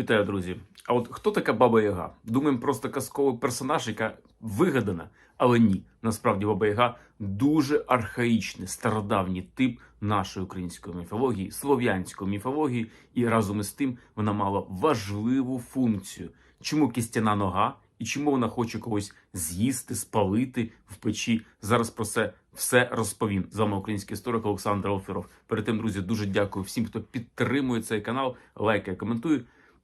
Вітаю, друзі! А от хто така Баба Яга? Думаємо, просто казковий персонаж, яка вигадана, але ні. Насправді Баба Яга дуже архаїчний, стародавній тип нашої української міфології, слов'янської міфології, і разом із тим вона мала важливу функцію. Чому кістяна нога і чому вона хоче когось з'їсти, спалити в печі? Зараз про це все розповім. З вами український історик Олександр Алферов. Перед тим, друзі, дуже дякую всім, хто підтримує цей канал, лайкає, коментує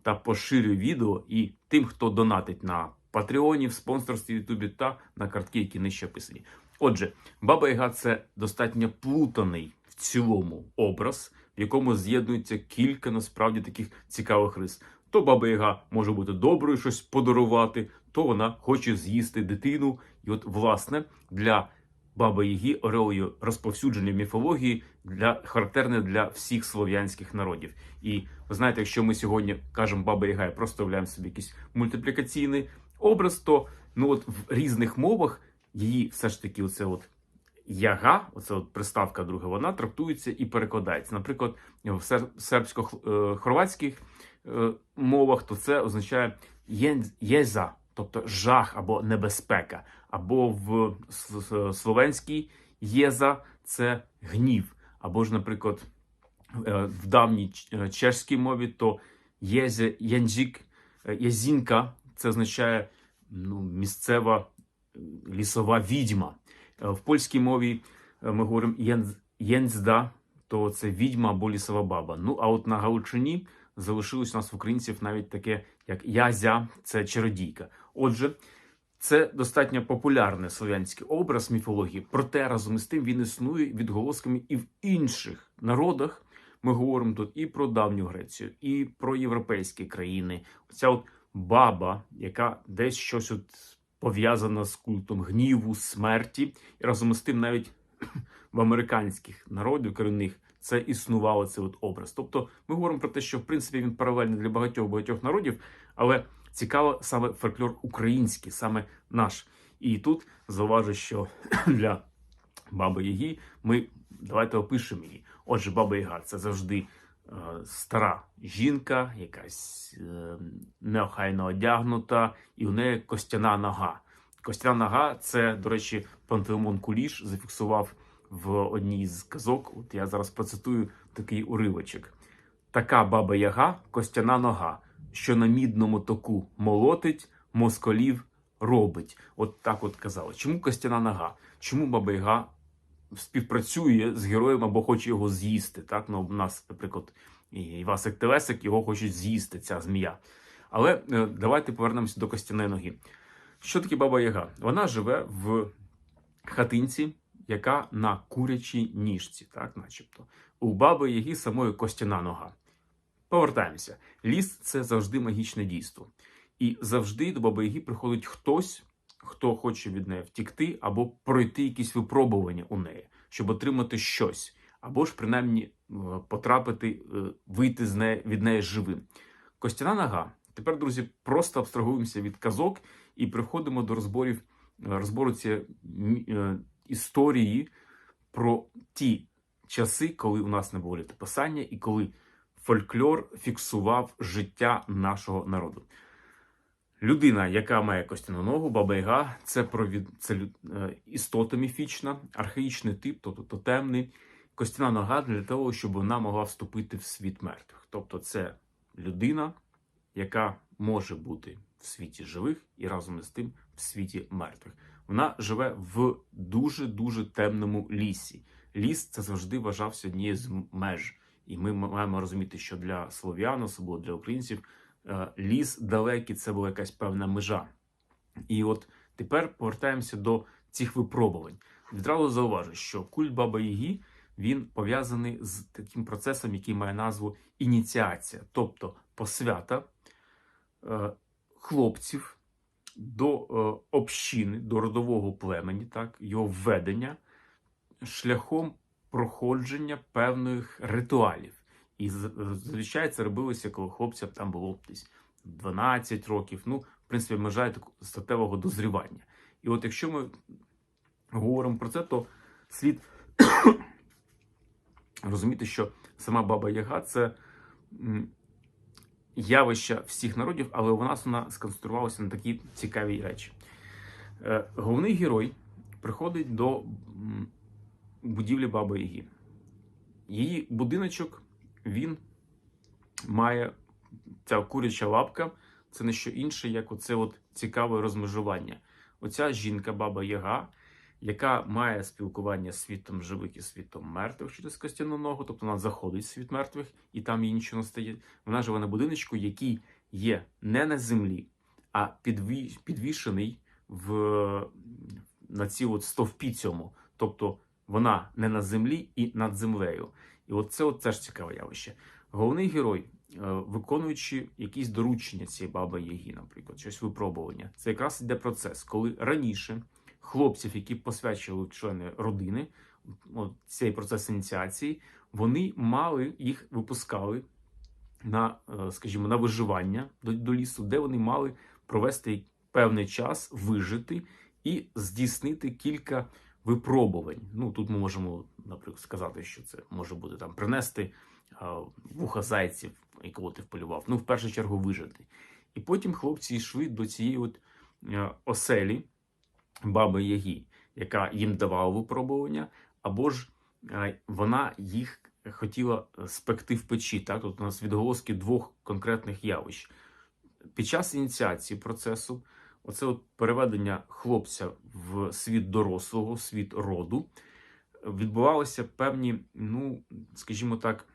та поширює відео і тим, хто донатить на Патреоні, в спонсорстві Ютубі та на картки, які нижче описані. Отже, Баба Яга це достатньо плутаний в цілому образ, в якому з'єднується кілька насправді таких цікавих рис. То Баба Яга може бути доброю, щось подарувати, то вона хоче з'їсти дитину. І от, власне, для Баби Яги ореолою розповсюдження в міфології для характерне для всіх слов'янських народів. І ви знаєте, якщо ми сьогодні кажемо Баба Яга і просто уявляємо собі якийсь мультиплікаційний образ, то ну от в різних мовах її все ж таки, оце от яга, оце от приставка друга, вона трактується і перекладається. Наприклад, в сер- сербсько-хорватських е, мовах, то це означає єза, тобто жах або небезпека. Або в словенській єза це гнів. Або ж, наприклад, е, в давній е, чешській мові то єзе, янджік, е, язінка, це означає ну, місцева е, лісова відьма. Е, В польській мові е, ми говоримо «єнз- єнзда, то це відьма або лісова баба. Ну а от на Галичині залишилось у нас в українців навіть таке, як язя, це чародійка. Отже, це достатньо популярний слов'янський образ міфології, проте разом із тим він існує відголосками і в інших народах. Ми говоримо тут і про давню Грецію, і про європейські країни. Оця от баба, яка десь щось от пов'язана з культом гніву, смерті, і разом із тим навіть в американських народів корінних це існувало цей от образ. Тобто ми говоримо про те, що в принципі він паралельний для багатьох багатьох народів, але цікаво саме фольклор український, саме наш. І тут зауважу, що для Баби Яги ми давайте опишемо її. Отже, Баба Яга це завжди е, стара жінка, якась е, неохайно одягнута, і у неї костяна нога. Костяна нога це, до речі, Пантелеймон Куліш зафіксував в одній з казок. От я зараз процитую такий уривочок. Така баба Яга, костяна нога, що на мідному току молотить, москалів робить. От так от казали. Чому костяна нога? Чому баба Яга співпрацює з героєм або хоче його з'їсти? Так, ну у нас, наприклад, Івасик Телесик його хочуть з'їсти, ця змія. Але е, давайте повернемося до костяної ноги. Що таке баба Яга? Вона живе в хатинці, яка на курячій ніжці, так, начебто. У баби Яги самої костяна нога. Повертаємося. Ліс це завжди магічне дійство. І завжди до баби Яги приходить хтось, хто хоче від неї втікти, або пройти якісь випробування у неї, щоб отримати щось, або ж принаймні е, потрапити, е, вийти з неї від неї живим. Костяна нога. Тепер, друзі, просто абстрагуємося від казок і приходимо до розборів е, розбору цієї історії про ті часи, коли у нас не було літописання і коли фольклор фіксував життя нашого народу. Людина, яка має костяну ногу, баба Яга, це провід... це е, істота міфічна, архаїчний тип, тобто тотемний. Костяна нога для того, щоб вона могла вступити в світ мертвих. Тобто, це людина, яка може бути в світі живих і разом із тим в світі мертвих. Вона живе в дуже дуже темному лісі. Ліс це завжди вважався однією з меж. І ми маємо розуміти, що для слов'ян, особливо для українців, е, ліс далекий це була якась певна межа. І от тепер повертаємося до цих випробувань. Відразу зауважу, що культ Баба Яги він пов'язаний з таким процесом, який має назву ініціація, тобто посвята е, хлопців до е, общини, до родового племені, так, його введення шляхом проходження певних ритуалів. І зазвичай це робилося, коли хлопцям там було десь 12 років. Ну, в принципі, межа статевого дозрівання. І от якщо ми говоримо про це, то слід розуміти, що сама Баба Яга це м, явища всіх народів, але у нас вона сконструювалася на такі цікаві речі. Е, Головний герой приходить до будівлі Баби Яги. Її будиночок він має ця куряча лапка, це не що інше, як оце от цікаве розмежування. Оця жінка, баба Яга, яка має спілкування з світом живих і світом мертвих через костяну ногу, тобто вона заходить в світ мертвих, і там їй нічого не стає. Вона живе на будиночку, який є не на землі, а підві... підвішений в... на цій от стовпі цьому. Тобто вона не на землі і над землею. І от це от теж цікаве явище. Головний герой, е, виконуючи якісь доручення цієї баби Яги, наприклад, щось випробування, це якраз іде процес, коли раніше хлопців, які посвячували члени родини, от цей процес ініціації, вони мали їх випускали на, е, скажімо, на виживання до, до лісу, де вони мали провести певний час, вижити і здійснити кілька випробувань. Ну тут ми можемо, наприклад, сказати, що це може бути там принести вуха зайців, якого ти вполював. Ну, в першу чергу, вижити. І потім хлопці йшли до цієї от е, оселі баби Яги, яка їм давала випробування, або ж е, вона їх хотіла спекти в печі. Так, тут у нас відголоски двох конкретних явищ. Під час ініціації процесу, оце от переведення хлопця в світ дорослого, в світ роду, відбувалися певні, ну, скажімо так,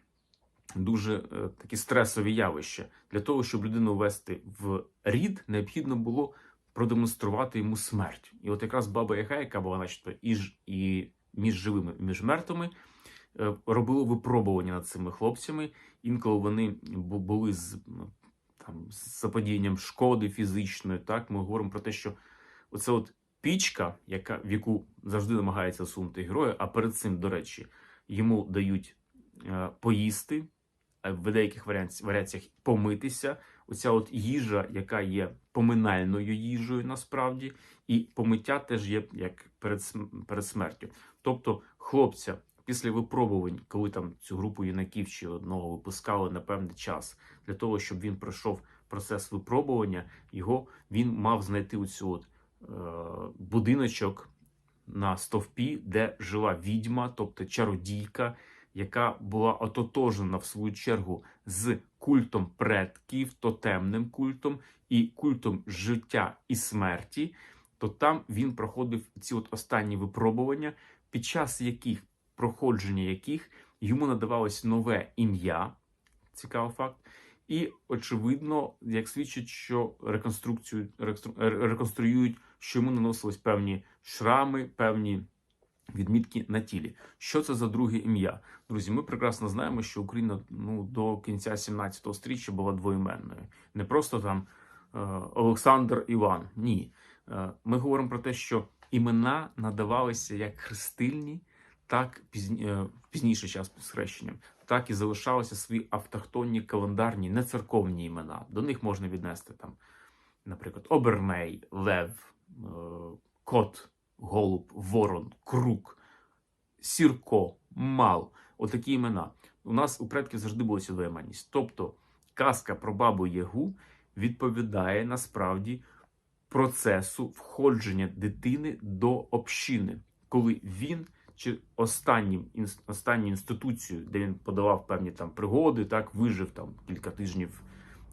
дуже е, такі стресові явища. Для того, щоб людину ввести в рід, необхідно було продемонструвати йому смерть. І от якраз баба Яга, яка була, начебто, і, і між живими, і між мертвими, е, робила випробування над цими хлопцями. Інколи вони були з там з заподіянням шкоди фізичної. Так, ми говоримо про те, що оце от пічка, яка в яку завжди намагається сунути героя, а перед цим, до речі, йому дають е, поїсти, е, в деяких варіаціях помитися. Оця от їжа, яка є поминальною їжею, насправді, і помиття теж є як перед, перед смертю. Тобто, хлопця після випробувань, коли там цю групу юнаків чи одного випускали на певний час, для того, щоб він пройшов процес випробування, його він мав знайти оцю от е, будиночок на стовпі, де жила відьма, тобто чародійка, яка була ототожена в свою чергу з культом предків, тотемним культом і культом життя і смерті, то там він проходив ці от останні випробування, під час яких проходження яких йому надавалось нове ім'я. Цікавий факт. І очевидно, як свідчить, що реконструкцію реконструюють, що йому наносились певні шрами, певні відмітки на тілі. Що це за друге ім'я? Друзі, ми прекрасно знаємо, що Україна ну до кінця 17 стріччя була двоіменною. Не просто там е, Олександр Іван. Ні. Е, ми говоримо про те, що імена надавалися як хрестильні, так пізні, е, пізніший час з хрещенням, так і залишалися свої автохтонні календарні, не церковні імена. До них можна віднести там, наприклад, Обермей, Лев, е, Кот, Голуб, Ворон, Крук, Сірко, Мал. Отакі імена. У нас у предків завжди була ця двоіменність. Тобто казка про бабу Ягу відповідає насправді процесу входження дитини до общини, коли він чи останнім останню інституцію, де він подавав певні там пригоди, так вижив там кілька тижнів,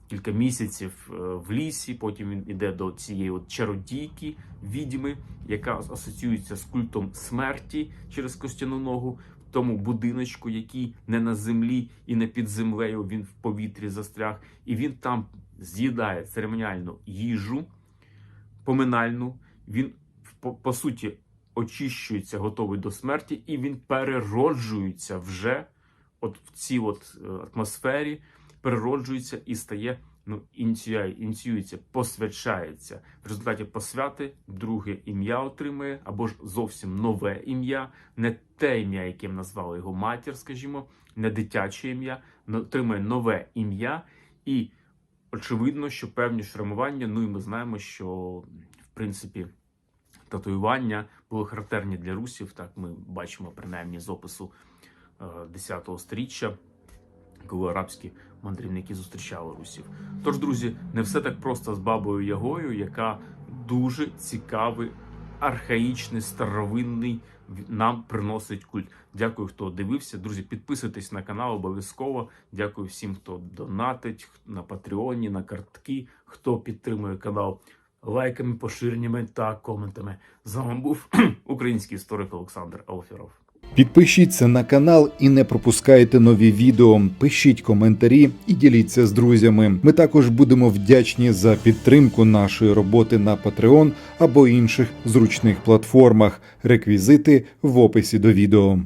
кілька місяців е, в лісі. Потім він іде до цієї от чародійки, відьми, яка асоціюється з культом смерті через костяну ногу. В тому будиночку, який не на землі і не під землею, він в повітрі застряг, і він там з'їдає церемоніальну їжу поминальну. Він по, по суті очищується, готовий до смерті, і він перероджується вже от в цій от е, атмосфері, перероджується і стає. Ну, ініціює, ініціюється, посвячається. В результаті посвяти друге ім'я отримує, або ж зовсім нове ім'я, не те ім'я, яким назвала його матір, скажімо, не дитяче ім'я, отримує нове ім'я, і очевидно, що певні шрамування. Ну і ми знаємо, що в принципі татуювання були характерні для русів. Так ми бачимо принаймні з опису е, 10 сторіччя. коли арабські мандрівники зустрічали русів. Тож, друзі, не все так просто з бабою Ягою, яка дуже цікавий, архаїчний, старовинний нам приносить культ. Дякую, хто дивився. Друзі, підписуйтесь на канал обов'язково. Дякую всім, хто донатить на Патреоні, на картки, хто підтримує канал лайками, поширеннями та коментами. З вами був український історик Олександр Алфіров. Підпишіться на канал і не пропускайте нові відео. Пишіть коментарі і діліться з друзями. Ми також будемо вдячні за підтримку нашої роботи на Patreon або інших зручних платформах. Реквізити в описі до відео.